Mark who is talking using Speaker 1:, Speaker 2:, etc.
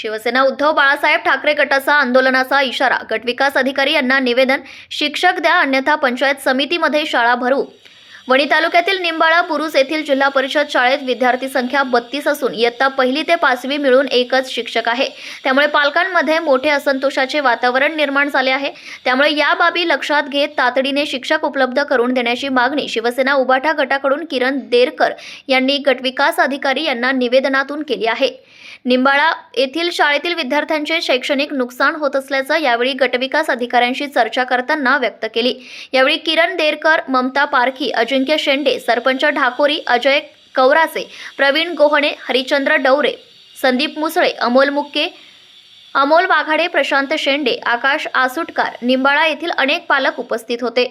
Speaker 1: शिवसेना उद्धव बाळासाहेब ठाकरे गटाचा आंदोलनाचा इशारा गटविकास अधिकारी यांना निवेदन शिक्षक द्या अन्यथा पंचायत समितीमध्ये शाळा भरू. वणी तालुक्यातील निंबाळा बुरुज येथील जिल्हा परिषद शाळेत विद्यार्थी संख्या बत्तीस असून इयत्ता पहिली ते पाचवी मिळून एकच शिक्षक आहे. त्यामुळे पालकांमध्ये मोठे असंतोषाचे वातावरण निर्माण झाले आहे. त्यामुळे या बाबी लक्षात घेत तातडीने शिक्षक उपलब्ध करून देण्याची मागणी शिवसेना उबाठा गटाकडून किरण देरकर यांनी गटविकास अधिकारी यांना निवेदनातून केली आहे. निंबाळा येथील शाळेतील विद्यार्थ्यांचे शैक्षणिक नुकसान होत असल्याचं यावेळी गटविकास अधिकाऱ्यांशी चर्चा करताना व्यक्त केली. यावेळी किरण देरकर ममता पारखी अजिंक्य शेंडे सरपंच ढाकोरी अजय कौरासे प्रवीण गोहणे हरिचंद्र डवरे संदीप मुसळे अमोल मुक्के अमोल वाघाडे प्रशांत शेंडे आकाश आसुटकार निंबाळा येथील अनेक पालक उपस्थित होते.